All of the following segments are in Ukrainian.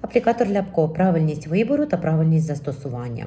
Аплікатор Ляпко правильність вибору та правильність застосування.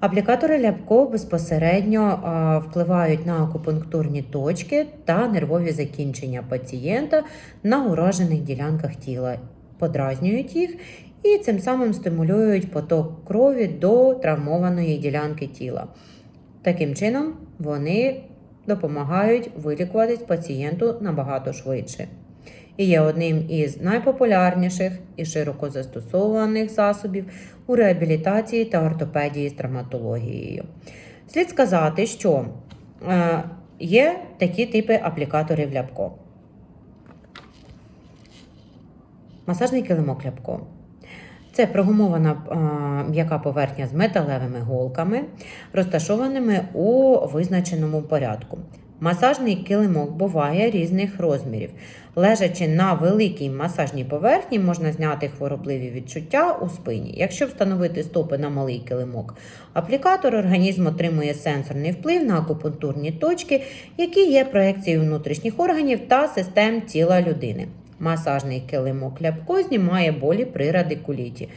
Аплікатори Ляпко безпосередньо а, впливають на акупунктурні точки та нервові закінчення пацієнта на уражених ділянках тіла, подразнюють їх і цим самим стимулюють поток крові до травмованої ділянки тіла. Таким чином, вони допомагають вилікуватись пацієнту набагато швидше і є одним із найпопулярніших і широко застосованих засобів у реабілітації та ортопедії з травматологією. Слід сказати, що е, є такі типи аплікаторів ляпко. Масажний килимок ляпко. Це прогумована а, м'яка поверхня з металевими голками, розташованими у визначеному порядку. Масажний килимок буває різних розмірів. Лежачи на великій масажній поверхні, можна зняти хворобливі відчуття у спині. Якщо встановити стопи на малий килимок, аплікатор організм отримує сенсорний вплив на акупунктурні точки, які є проекцією внутрішніх органів та систем тіла людини. Масажний килимок ляпко знімає болі при радикуліті,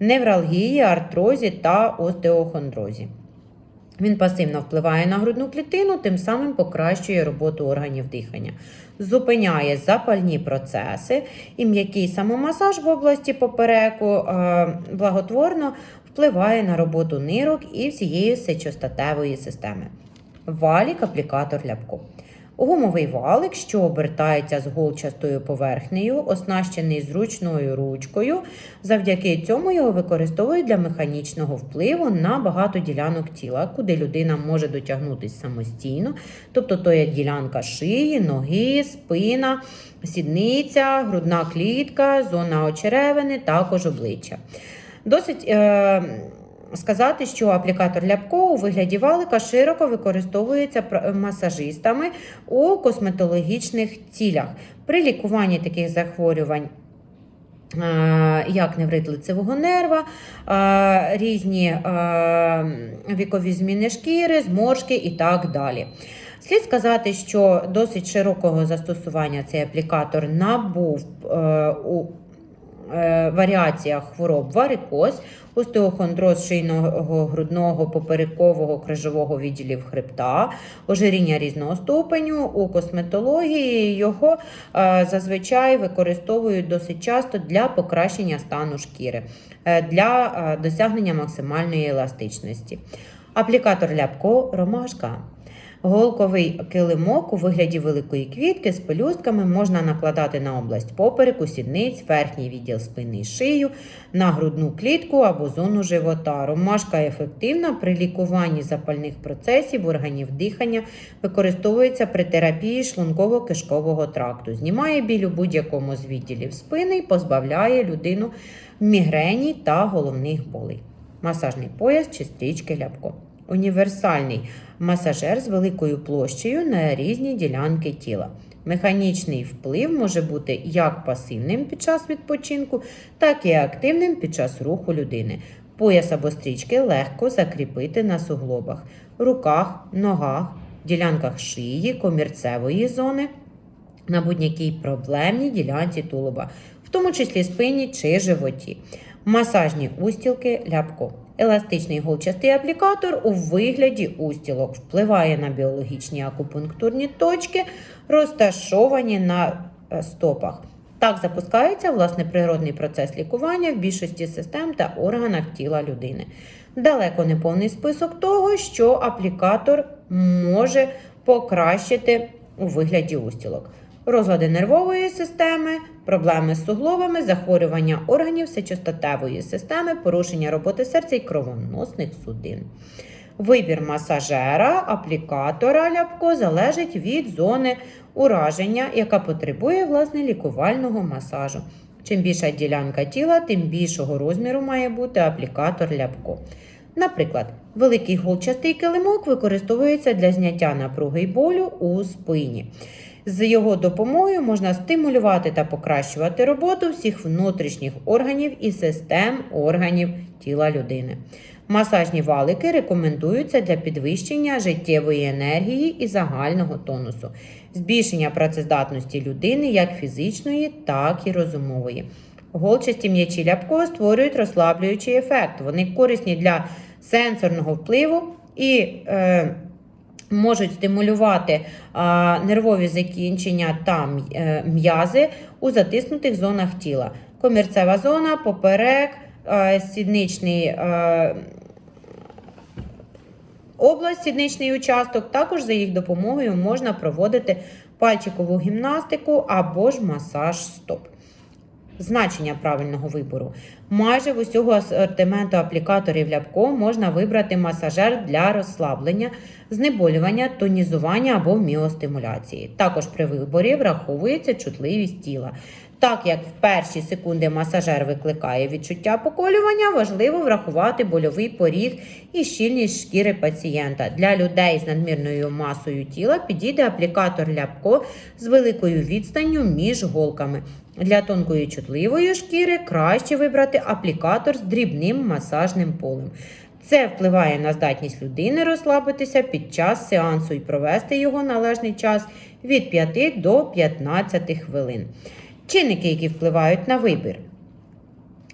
невралгії, артрозі та остеохондрозі. Він пасивно впливає на грудну клітину, тим самим покращує роботу органів дихання, зупиняє запальні процеси і м'який самомасаж в області попереку е, благотворно впливає на роботу нирок і всієї сечостатевої системи. Валік аплікатор ляпко. Гумовий валик, що обертається з голчастою поверхнею, оснащений зручною ручкою. Завдяки цьому його використовують для механічного впливу на багато ділянок тіла, куди людина може дотягнутися самостійно. Тобто то є ділянка шиї, ноги, спина, сідниця, грудна клітка, зона очеревини, також обличчя. Досить. Е- сказати, що аплікатор ляпко у вигляді валика широко використовується масажистами у косметологічних цілях. При лікуванні таких захворювань. е, Як неврит лицевого нерва, е, різні е, вікові зміни шкіри, зморшки і так далі. Слід сказати, що досить широкого застосування цей аплікатор набув е, у е, варіаціях хвороб варикоз, остеохондроз шийного грудного поперекового крижового відділів хребта, ожиріння різного ступеню. У косметології його е, зазвичай використовують досить часто для покращення стану шкіри, е, для е, досягнення максимальної еластичності. Аплікатор ляпко ромашка. Голковий килимок у вигляді великої квітки з пелюстками можна накладати на область попереку, сідниць, верхній відділ спини і шию, на грудну клітку або зону живота. Ромашка ефективна при лікуванні запальних процесів органів дихання, використовується при терапії шлунково-кишкового тракту, знімає біль у будь-якому з відділів спини і позбавляє людину мігрені та головних болей. Масажний пояс чи стрічки ляпко. Універсальний масажер з великою площею на різні ділянки тіла. Механічний вплив може бути як пасивним під час відпочинку, так і активним під час руху людини. Пояс або стрічки легко закріпити на суглобах, руках, ногах, ділянках шиї, комірцевої зони, на будь-якій проблемній ділянці тулуба, в тому числі спині чи животі. Масажні устілки ляпко. Еластичний голчастий аплікатор у вигляді устілок впливає на біологічні акупунктурні точки, розташовані на е, стопах. Так запускається власне природний процес лікування в більшості систем та органах тіла людини. Далеко не повний список того, що аплікатор може покращити у вигляді устілок. Розлади нервової системи, проблеми з суглобами, захворювання органів сечостатевої системи, порушення роботи серця і кровоносних судин. Вибір масажера, аплікатора ляпко залежить від зони ураження, яка потребує власне лікувального масажу. Чим більша ділянка тіла, тим більшого розміру має бути аплікатор ляпко. Наприклад, великий голчастий килимок використовується для зняття напруги й болю у спині. З його допомогою можна стимулювати та покращувати роботу всіх внутрішніх органів і систем органів тіла людини. Масажні валики рекомендуються для підвищення життєвої енергії і загального тонусу, збільшення працездатності людини як фізичної, так і розумової. Голчасті м'ячі ляпко створюють розслаблюючий ефект. Вони корисні для сенсорного впливу і е, можуть стимулювати нервові закінчення та е, м'язи у затиснутих зонах тіла. Комірцева зона, поперек, сідничний. Область, сідничний участок, також за їх допомогою можна проводити пальчикову гімнастику або ж масаж стоп. Значення правильного вибору. Майже в усього асортименту аплікаторів ляпко можна вибрати масажер для розслаблення, знеболювання, тонізування або міостимуляції. Також при виборі враховується чутливість тіла. Так як в перші секунди масажер викликає відчуття поколювання, важливо врахувати больовий поріг і щільність шкіри пацієнта. Для людей з надмірною масою тіла підійде аплікатор ляпко з великою відстанню між голками. Для тонкої чутливої шкіри краще вибрати аплікатор з дрібним масажним полем. Це впливає на здатність людини розслабитися під час сеансу і провести його належний час від 5 до 15 хвилин. Чинники, які впливають на вибір.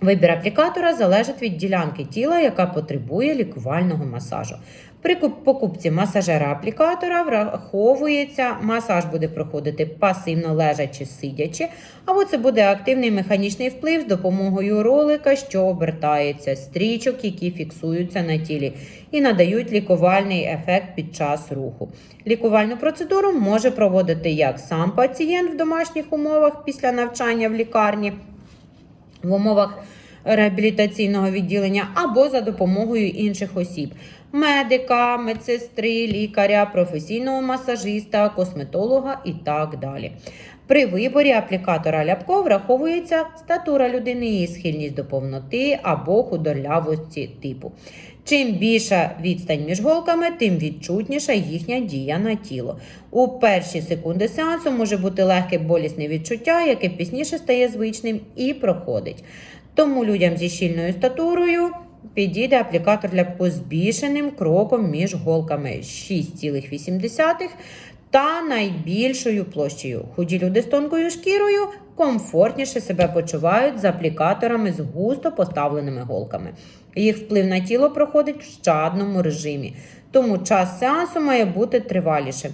Вибір аплікатора залежить від ділянки тіла, яка потребує лікувального масажу. При покупці масажера аплікатора враховується, масаж буде проходити пасивно лежачи, сидячи, або це буде активний механічний вплив з допомогою ролика, що обертається, стрічок, які фіксуються на тілі, і надають лікувальний ефект під час руху. Лікувальну процедуру може проводити як сам пацієнт в домашніх умовах після навчання в лікарні в умовах реабілітаційного відділення або за допомогою інших осіб: медика, медсестри, лікаря, професійного масажиста, косметолога і так далі. При виборі аплікатора ляпко враховується статура людини, її схильність до повноти або худорлявості типу. Чим більша відстань між голками, тим відчутніша їхня дія на тіло. У перші секунди сеансу може бути легке болісне відчуття, яке пізніше стає звичним і проходить. Тому людям зі щільною статурою підійде аплікатор для збільшеним кроком між голками 6,8 та найбільшою площею. Худі люди з тонкою шкірою комфортніше себе почувають з аплікаторами з густо поставленими голками. Їх вплив на тіло проходить в щадному режимі, тому час сеансу має бути тривалішим.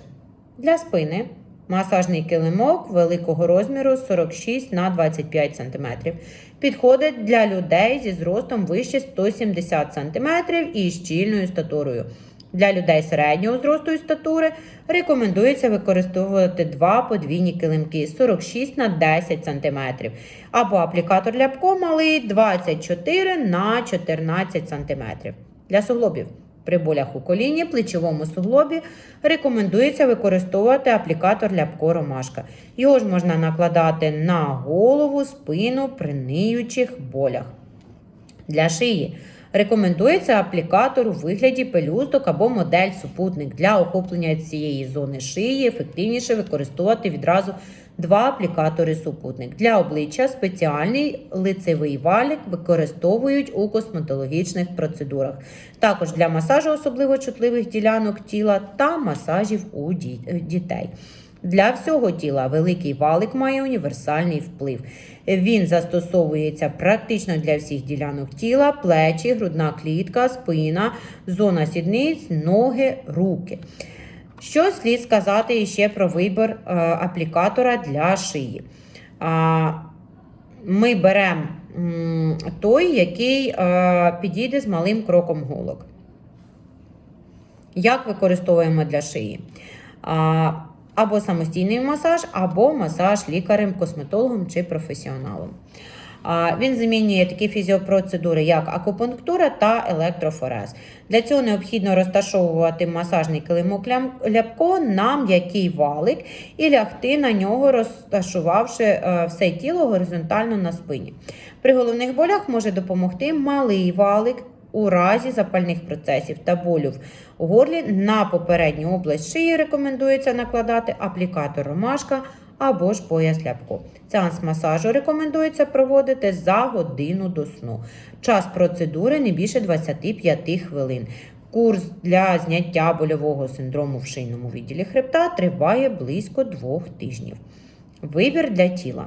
Для спини масажний килимок великого розміру 46 на 25 см. Підходить для людей зі зростом вище 170 см і щільною статурою. Для людей середнього зросту і статури рекомендується використовувати два подвійні килимки 46 на 10 см або аплікатор ляпко малий 24 на 14 см. Для суглобів при болях у коліні, плечовому суглобі рекомендується використовувати аплікатор ляпко ромашка. Його ж можна накладати на голову, спину при ниючих болях. Для шиї рекомендується аплікатор у вигляді пелюсток або модель супутник. Для охоплення цієї зони шиї ефективніше використовувати відразу два аплікатори супутник. Для обличчя спеціальний лицевий валік використовують у косметологічних процедурах. Також для масажу особливо чутливих ділянок тіла та масажів у дітей. Для всього тіла великий валик має універсальний вплив. Він застосовується практично для всіх ділянок тіла, плечі, грудна клітка, спина, зона сідниць, ноги, руки. Що слід сказати ще про вибір е, аплікатора для шиї? Ми беремо той, який е, підійде з малим кроком голок. Як використовуємо для шиї? Або самостійний масаж, або масаж лікарем, косметологом чи професіоналом. Він замінює такі фізіопроцедури, як акупунктура та електрофорез. Для цього необхідно розташовувати масажний килимок ляпко на м'який валик і лягти на нього, розташувавши е, все тіло горизонтально на спині. При головних болях може допомогти малий валик. У разі запальних процесів та болю в горлі на попередню область шиї рекомендується накладати аплікатор ромашка або ж пояс ляпко. Сеанс масажу рекомендується проводити за годину до сну. Час процедури не більше 25 хвилин. Курс для зняття больового синдрому в шийному відділі хребта триває близько двох тижнів. Вибір для тіла.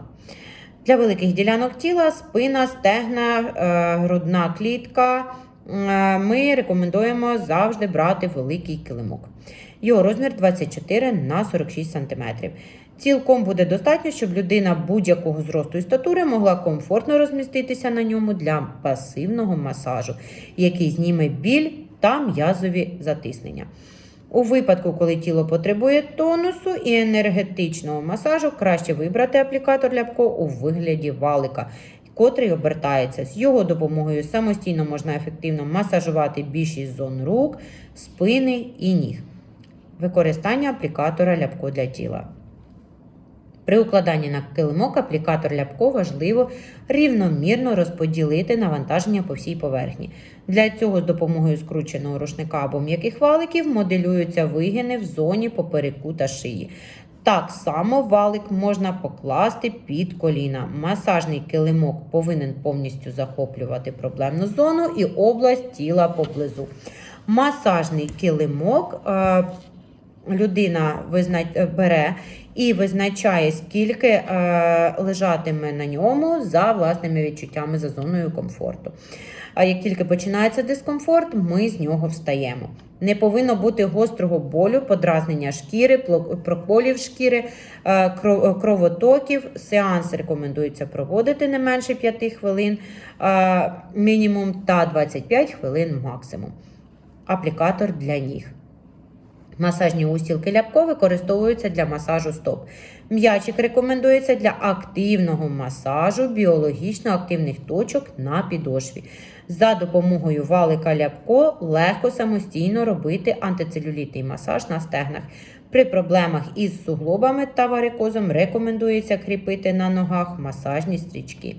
Для великих ділянок тіла, спина, стегна, е, грудна клітка. е, Ми рекомендуємо завжди брати великий килимок. Його розмір 24 на 46 см. Цілком буде достатньо, щоб людина будь-якого зросту і статури могла комфортно розміститися на ньому для пасивного масажу, який зніме біль та м'язові затиснення. У випадку, коли тіло потребує тонусу і енергетичного масажу, краще вибрати аплікатор ляпко у вигляді валика, котрий обертається. З його допомогою самостійно можна ефективно масажувати більшість зон рук, спини і ніг. Використання аплікатора ляпко для тіла. При укладанні на килимок аплікатор ляпко важливо рівномірно розподілити навантаження по всій поверхні. Для цього з допомогою скрученого рушника або м'яких валиків моделюються вигини в зоні попереку та шиї. Так само валик можна покласти під коліна. Масажний килимок повинен повністю захоплювати проблемну зону і область тіла поблизу. Масажний килимок е, людина е, бере і визначає, скільки е, лежатиме на ньому за власними відчуттями за зоною комфорту. А як тільки починається дискомфорт, ми з нього встаємо. Не повинно бути гострого болю, подразнення шкіри, проколів шкіри, е, кровотоків. Сеанс рекомендується проводити не менше 5 хвилин мінімум та 25 хвилин максимум. Аплікатор для ніг. Масажні устілки ляпко використовуються для масажу стоп. М'ячик рекомендується для активного масажу біологічно активних точок на підошві. За допомогою валика ляпко легко самостійно робити антицелюлітний масаж на стегнах. При проблемах із суглобами та варикозом рекомендується кріпити на ногах масажні стрічки.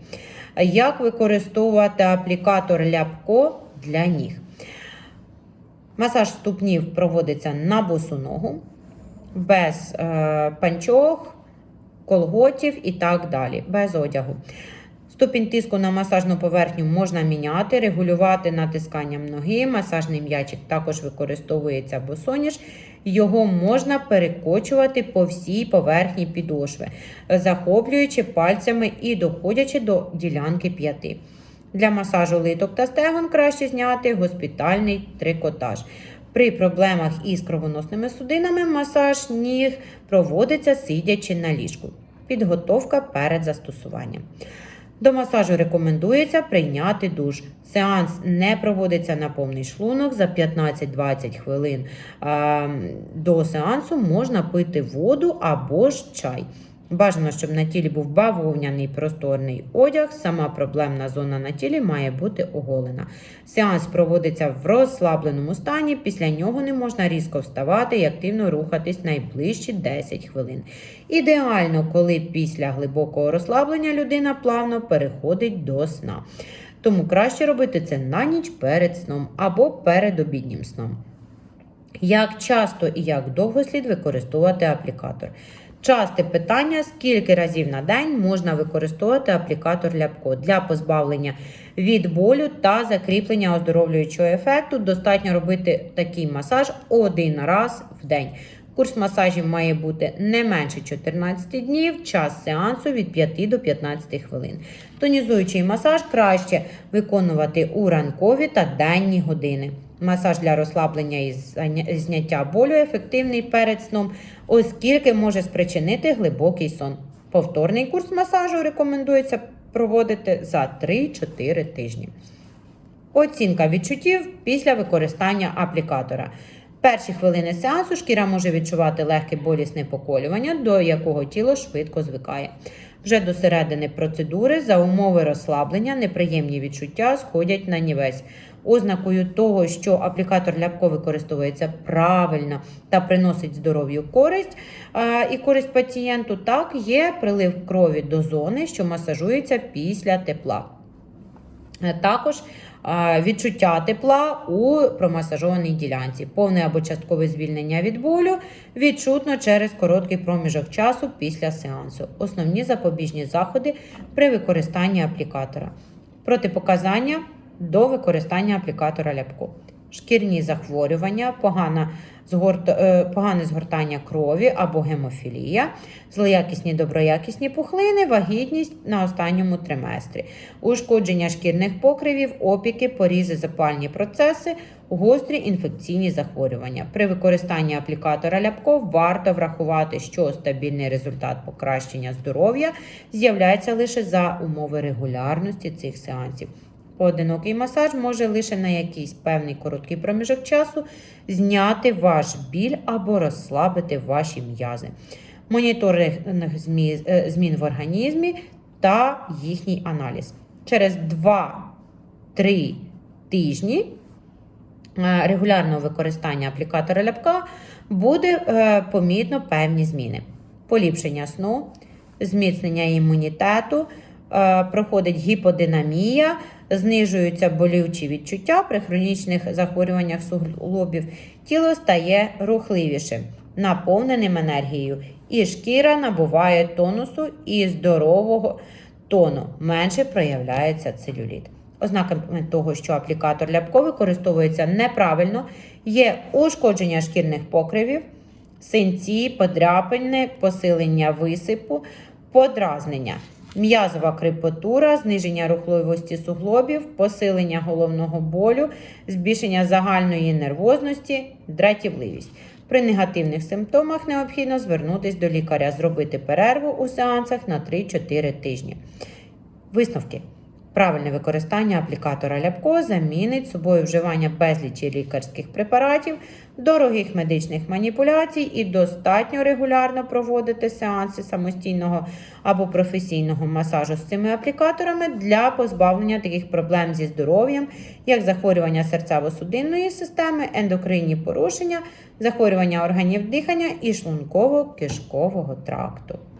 Як використовувати аплікатор ляпко для ніг? Масаж ступнів проводиться на босу ногу, без е, панчох, колготів і так далі, без одягу. Ступінь тиску на масажну поверхню можна міняти, регулювати натисканням ноги. Масажний м'ячик також використовується босоніж. Його можна перекочувати по всій поверхні підошви, захоплюючи пальцями і доходячи до ділянки п'яти. Для масажу литок та стегон краще зняти госпітальний трикотаж. При проблемах із кровоносними судинами масаж ніг проводиться сидячи на ліжку. Підготовка перед застосуванням. До масажу рекомендується прийняти душ. Сеанс не проводиться на повний шлунок за 15-20 хвилин. До сеансу можна пити воду або ж чай. Бажано, щоб на тілі був бавовняний просторний одяг. Сама проблемна зона на тілі має бути оголена. Сеанс проводиться в розслабленому стані. Після нього не можна різко вставати і активно рухатись найближчі 10 хвилин. Ідеально, коли після глибокого розслаблення людина плавно переходить до сна. Тому краще робити це на ніч перед сном або перед обіднім сном. Як часто і як довго слід використовувати аплікатор? Часте питання: скільки разів на день можна використовувати аплікатор ляпко для позбавлення від болю та закріплення оздоровлюючого ефекту. Достатньо робити такий масаж один раз в день. Курс масажів має бути не менше 14 днів, час сеансу від 5 до 15 хвилин. Тонізуючий масаж краще виконувати у ранкові та денні години. Масаж для розслаблення і зняття болю ефективний перед сном, оскільки може спричинити глибокий сон. Повторний курс масажу рекомендується проводити за 3-4 тижні. Оцінка відчуттів після використання аплікатора. Перші хвилини сеансу шкіра може відчувати легке болісне поколювання, до якого тіло швидко звикає. Вже до середини процедури за умови розслаблення неприємні відчуття сходять на нівець. Ознакою того, що аплікатор ляпко використовується правильно та приносить здоров'ю користь і користь пацієнту, так є прилив крові до зони, що масажується після тепла. Е, Також відчуття тепла у промасажованій ділянці, повне або часткове звільнення від болю відчутно через короткий проміжок часу після сеансу. Основні запобіжні заходи при використанні аплікатора. Протипоказання до використання аплікатора ляпко. Шкірні захворювання, погана згорт... е, погане згортання крові або гемофілія, злоякісні доброякісні пухлини, вагітність на останньому триместрі, ушкодження шкірних покривів, опіки, порізи, запальні процеси, гострі інфекційні захворювання. При використанні аплікатора ляпко варто врахувати, що стабільний результат покращення здоров'я з'являється лише за умови регулярності цих сеансів. Поодинокий масаж може лише на якийсь певний короткий проміжок часу зняти ваш біль або розслабити ваші м'язи. Моніторинг е, змін в організмі та їхній аналіз. Через 2-3 тижні е, регулярного використання аплікатора ляпка буде е, помітно певні зміни. Поліпшення сну, зміцнення імунітету, проходить гіподинамія, знижуються болючі відчуття при хронічних захворюваннях суглобів. Тіло стає рухливішим, наповненим енергією, і шкіра набуває тонусу і здорового тону, менше проявляється целюліт. Ознаками того, що аплікатор ляпко використовується неправильно, є ушкодження шкірних покривів, синці, подряпини, посилення висипу, подразнення, м'язова крипотура, зниження рухливості суглобів, посилення головного болю, збільшення загальної нервозності, дратівливість. При негативних симптомах необхідно звернутися до лікаря, зробити перерву у сеансах на 3-4 тижні. Висновки. Правильне використання аплікатора ляпко замінить собою вживання безлічі лікарських препаратів, дорогих медичних маніпуляцій і достатньо регулярно проводити сеанси самостійного або професійного масажу з цими аплікаторами для позбавлення таких проблем зі здоров'ям, як захворювання серцево-судинної системи, ендокринні порушення, захворювання органів дихання і шлунково-кишкового тракту.